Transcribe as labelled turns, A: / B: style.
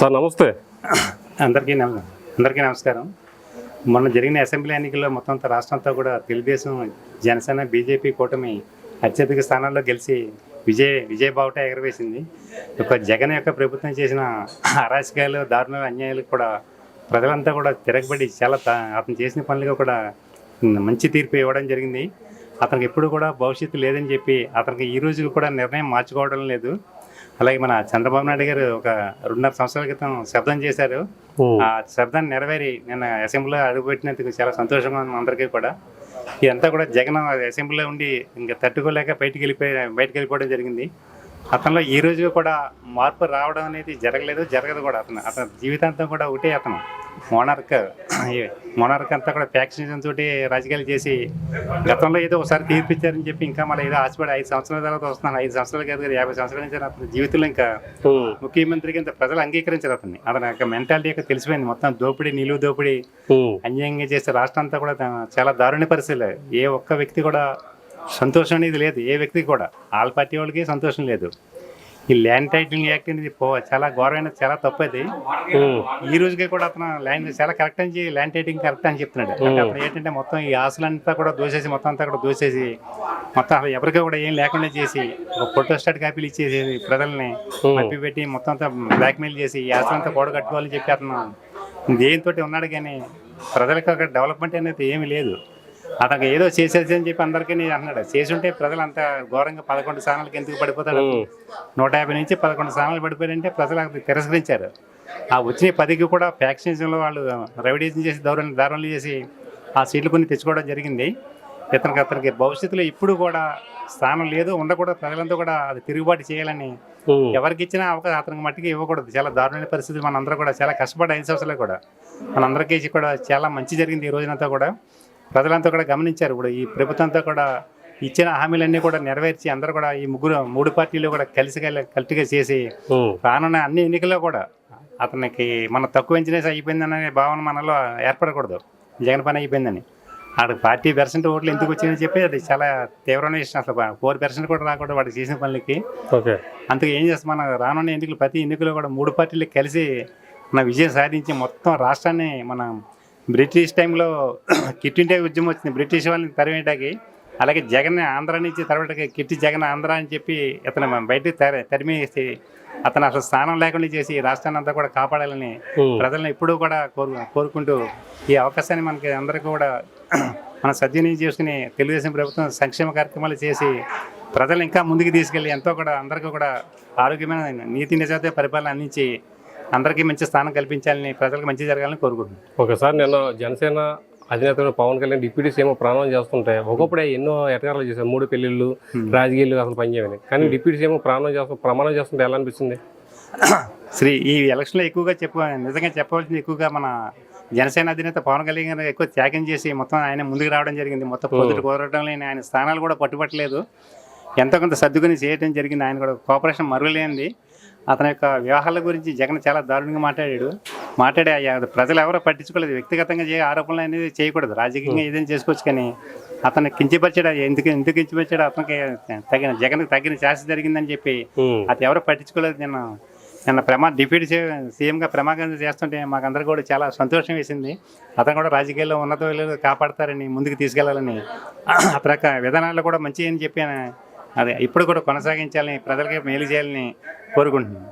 A: Sir నమస్తే.
B: అందరికీ అందరికీ నమస్కారం. మొన్న జరిగిన అసెంబ్లీ ఎన్నికల్లో మొత్తం అంతా కూడా తెలుగుదేశం జనసేన బీజేపీ కూటమి అత్యధిక స్థానాల్లో గెలిచి విజయ విజయ బావుట ఎగరవేసింది. ఒక జగన్ యొక్క ప్రభుత్వం చేసిన అరాచకాలు దారుణ అన్యాయాలు కూడా ప్రజలంతా కూడా తిరగబడి చాలా తా- అతను చేసిన పనులుగా కూడా మంచి తీర్పు ఇవ్వడం జరిగింది. అతనికి ఎప్పుడు కూడా భవిష్యత్తు లేదని చెప్పి అతనికి ఈ రోజు కూడా నిర్ణయం మార్చుకోవడం లేదు. అలాగే మన చంద్రబాబు నాయుడు గారు ఒక రెండున్నర సంవత్సరాల క్రితం శబ్దం చేశారు. ఆ శబ్దాన్ని నెరవేరి నిన్న అసెంబ్లీలో అడుగుపెట్టినందుకు చాలా సంతోషంగా ఉంది అందరికీ కూడా. ఇదంతా కూడా జగన్ అసెంబ్లీలో ఉండి ఇంకా తట్టుకోలేక బయటికి వెళ్ళిపోయి బయటికి వెళ్ళిపోవడం జరిగింది. అతనిలో ఈ రోజు కూడా మార్పు రావడం అనేది జరగలేదు జరగదు కూడా అతను. అతని జీవితాంతం కూడా ఒకటే అతను. మోనార్క్ మోనార్క్ అంతా కూడా ఫ్యాక్షన్ తోటి రాజకీయాలు చేసి గతంలో ఏదో ఒకసారి తీర్పిచ్చారని చెప్పి ఇంకా మళ్ళీ ఏదో ఆశపడి ఐదు సంవత్సరాల తర్వాత వస్తున్నాను. ఐదు సంవత్సరాలు కాదు కదా యాభై సంవత్సరాల నుంచి అతని జీవితంలో ఇంకా ముఖ్యమంత్రికి ఇంత ప్రజలు అంగీకరించారు అతన్ని. అతని యొక్క మెంటాలిటీ యొక్క తెలిసిపోయింది. మొత్తం దోపిడీ నిలువు దోపిడీ అన్యాయంగా చేస్తే రాష్ట్రం అంతా కూడా చాలా దారుణ పరిస్థితులు. ఏ ఒక్క వ్యక్తి కూడా సంతోషం అనేది లేదు. ఏ వ్యక్తికి కూడా. ఆల్ పార్టీ వాళ్ళకి సంతోషం లేదు. ఈ ల్యాండ్ టైటిలింగ్ యాక్ట్ అనేది పో చాలా ఘోరమైన చాలా తప్పు అది ఈ రోజుకి కూడా అతను ల్యాండ్ చాలా కరెక్ట్ అని ల్యాండ్ టైటింగ్ కరెక్ట్ అని చెప్తున్నాడు. అతను ఏంటంటే మొత్తం ఈ ఆస్తులంతా కూడా దోసేసి మొత్తం అంతా కూడా దోసేసి మొత్తం అసలు ఎవరికి కూడా ఏం లేకుండా చేసి ఒక ఫోటో స్టాట్ కాపీలు ఇచ్చేసి ప్రజల్ని మప్పి పెట్టి మొత్తం అంతా బ్లాక్మెయిల్ చేసి ఈ ఆస్తులంతా కూడా కట్టుకోవాలని చెప్పి అతను దేనితో ఉన్నాడు కానీ ప్రజలకు అక్కడ డెవలప్మెంట్ అనేది ఏమీ లేదు. అతనికి ఏదో చేసేది అని చెప్పి అందరికీ అన్నాడు చేసి ఉంటే ప్రజలు అంత ఘోరంగా పదకొండు స్థానాలకు ఎందుకు పడిపోతాడు నూట యాభై నుంచి పదకొండు స్థానాలు పడిపోయారంటే ప్రజలు తిరస్కరించారు. ఆ వచ్చిన పదికి కూడా ఫ్యాక్షన్స్లో వాళ్ళు రెవడేషన్ చేసి దౌర్యం దారుణాలు చేసి ఆ సీట్లు కొన్ని తెచ్చుకోవడం జరిగింది. ఇతనికి అతనికి భవిష్యత్తులో ఇప్పుడు కూడా స్థానం లేదు ఉండకూడదు ప్రజలంతా కూడా అది తిరుగుబాటు చేయాలని ఎవరికి ఇచ్చినా అవకాశం అతనికి మట్టికి ఇవ్వకూడదు. చాలా దారుణమైన పరిస్థితి మనందరూ కూడా చాలా కష్టపడి ఐదు సంవత్సరాలు కూడా మనందరికీ కూడా చాలా మంచి జరిగింది ఈ రోజునంతా కూడా. ప్రజలంతా కూడా గమనించారు ఇప్పుడు ఈ ప్రభుత్వం అంతా కూడా ఇచ్చిన హామీలన్నీ కూడా నెరవేర్చి అందరూ కూడా ఈ ముగ్గురు మూడు పార్టీలు కూడా కలిసి కలిటిగా చేసి రానున్న అన్ని ఎన్నికల్లో కూడా అతనికి మన తక్కువ ఎంచినేసి అయిపోయిందనే భావన మనలో ఏర్పడకూడదు. జగన్ పని అయిపోయిందని. ఆడ పార్టీ పర్సెంట్ ఓట్లు ఎందుకు వచ్చిందని చెప్పి అది చాలా తీవ్రమైన విషయం. అసలు ఫోర్ పర్సెంట్ కూడా రాకూడదు వాడు చేసిన పనులకి.
A: ఓకే.
B: అందుకే ఏం చేస్తాం మన? రానున్న ఎన్నికలు ప్రతి ఎన్నికలో కూడా మూడు పార్టీలు కలిసి మన విజయం సాధించి మొత్తం రాష్ట్రాన్ని మన బ్రిటిష్ టైంలో కిట్ ఇండియా ఉద్యమం వచ్చింది. బ్రిటిష్ వాళ్ళని తరిమేయడానికి అలాగే జగన్ ఆంధ్ర నుంచి తరవడానికి కిట్టి జగన్ ఆంధ్ర అని చెప్పి ఇతను బయటకు తరి తరిమేసి అతను అసలు స్థానం లేకుండా చేసి రాష్ట్రాన్ని అంతా కూడా కాపాడాలని ప్రజలను ఎప్పుడూ కూడా కోరు కోరుకుంటూ ఈ అవకాశాన్ని మనకి అందరికీ కూడా మనం సద్వినియోగం చేసుకుని తెలుగుదేశం ప్రభుత్వం సంక్షేమ కార్యక్రమాలు చేసి ప్రజలు ఇంకా ముందుకు తీసుకెళ్ళి ఎంతో కూడా అందరికీ కూడా ఆరోగ్యమైన నీతి నిజాయితీ పరిపాలన అందించి అందరికీ మంచి స్థానం కల్పించాలని ప్రజలకు మంచి జరగాలని కోరుకుంటున్నాను.
A: ఓకే సార్ నేను జనసేన అధినేత పవన్ కళ్యాణ్ డిప్యూటీ సీఎం ప్రాణం చేస్తుంటే ఒకప్పుడే ఎన్నో ఎటకారాలు చేశారు. మూడు పెళ్ళిళ్ళు రాజకీయాలు అసలు పనిచేయని కానీ డిప్యూటీ సీఎం ప్రాణం చేస్తూ ప్రమాణం చేస్తుంటే ఎలా అనిపిస్తుంది?
B: శ్రీ ఈ ఎలక్షన్లో ఎక్కువగా చెప్ప నిజంగా చెప్పవలసింది ఎక్కువగా మన జనసేన అధినేత పవన్ కళ్యాణ్ గారు ఎక్కువ త్యాగం చేసి మొత్తం ఆయన ముందుకు రావడం జరిగింది. మొత్తం పొద్దుట కుదరడం లేని ఆయన స్థానాలు కూడా పట్టుబట్టలేదు. ఎంతో కొంత సర్దుకుని చేయడం జరిగింది. ఆయన కూడా కోఆపరేషన్ మరువలేనిది. అతని యొక్క వ్యవహారాల గురించి జగన్ చాలా దారుణంగా మాట్లాడాడు. మాట్లాడే ప్రజలు ఎవరో పట్టించుకోలేదు. వ్యక్తిగతంగా చేయ ఆరోపణలు అనేది చేయకూడదు. రాజకీయంగా ఏదైనా చేసుకోవచ్చు కానీ అతను కించపరిచాడు? ఎందుకు ఎందుకు కించపరిచాడు? అతనికి తగిన జగన్కి తగిన శాస్తి జరిగిందని చెప్పి అది ఎవరు పట్టించుకోలేదు. నేను నిన్న ప్రమా డిప్యూటీ సీఎంగా ప్రమాదం చేస్తుంటే మాకందరూ కూడా చాలా సంతోషం వేసింది. అతను కూడా రాజకీయాల్లో ఉన్నత కాపాడతారని ముందుకు తీసుకెళ్ళాలని అతని యొక్క విధానాలు కూడా మంచి అని చెప్పి అదే ఇప్పుడు కూడా కొనసాగించాలని ప్రజలకి మేలు చేయాలని కోరుకుంటున్నాను.